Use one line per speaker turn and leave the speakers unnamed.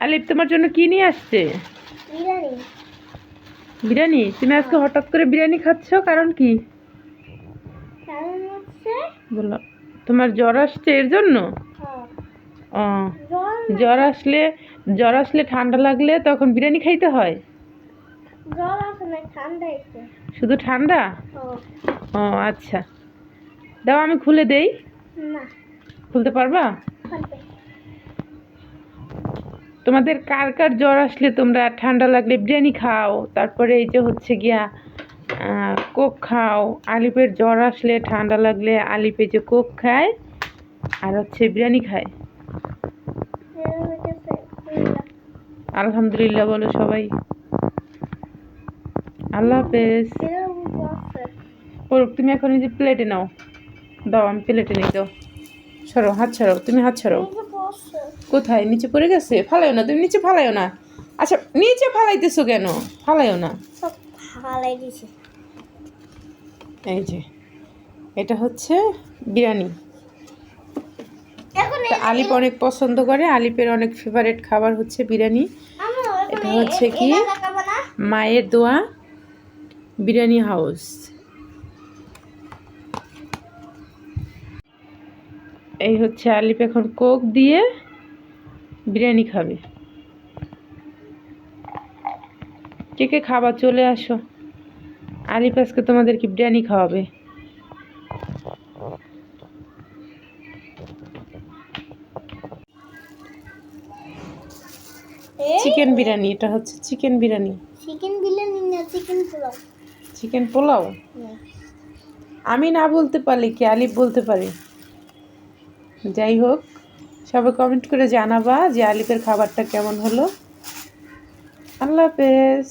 আলিফ তোমার জন্য কি নিয়ে আসছে?
বিরিয়ানি।
তুমি আজকে হঠাৎ করে বিরিয়ানি খাচ্ছ? কারণ কি? বলো। তোমার জ্বর আসছে এর জন্য?
হ্যাঁ,
ও। জ্বর আসলে জ্বর আসলে ঠান্ডা লাগলে তখন বিরিয়ানি খাইতে হয়? শুধু ঠান্ডা?
হ্যাঁ,
ও আচ্ছা। দাও আমি খুলে দেই। খুলতে পারবা? তোমাদের কার কার জ্বর আসলে তোমরা ঠান্ডা লাগলে বিরিয়ানি খাও? তারপরে এই যে হচ্ছে গিয়া কোক খাও। আলিপের জ্বর আসলে ঠান্ডা লাগলে আলিপে যে কোক খায়, আর হচ্ছে বিরিয়ানি খায়। আলহামদুলিল্লাহ, বলো সবাই। আল্লাহ হাফেজ। পড়ুক তুমি এখন যে প্লেটে নাও। দাও, আমি প্লেটে নিই দাও সরো, হাত ছাড়ো তুমি হাত ছাড়ো কোথায়? নিচে পড়ে গেছে? ফালাইও না তুমি নিচে ফালাইও না। আচ্ছা নিচে ফালাইতেছো কেন? ফালাইও না।
দিছে
এই যে এটা হচ্ছে বিরিয়ানি। আলিপ অনেক পছন্দ করে আলিপের অনেক ফেভারিট খাবার হচ্ছে বিরিয়ানি। এটা হচ্ছে কি? মায়ের দোয়া বিরিয়ানি হাউস। এই হচ্ছে আলিপ এখন কোক দিয়ে বিরিয়ানি খাবে। কে কে খাবার চলে আসো। আলিপ আজকে তোমাদেরকে বিরিয়ানি খাওয়াবে। চিকেন বিরিয়ানি এটা হচ্ছে চিকেন বিরিয়ানি।
চিকেন বিরিয়ানি না চিকেন পোলাও।
চিকেন পোলাও? আমি না বলতে পারলে কি আলিফ বলতে পারে। যাই হোক। সবাই কমেন্ট করে জানাবা যে আলিফের খাবারটা কেমন হলো। আল্লাহ হাফেজ।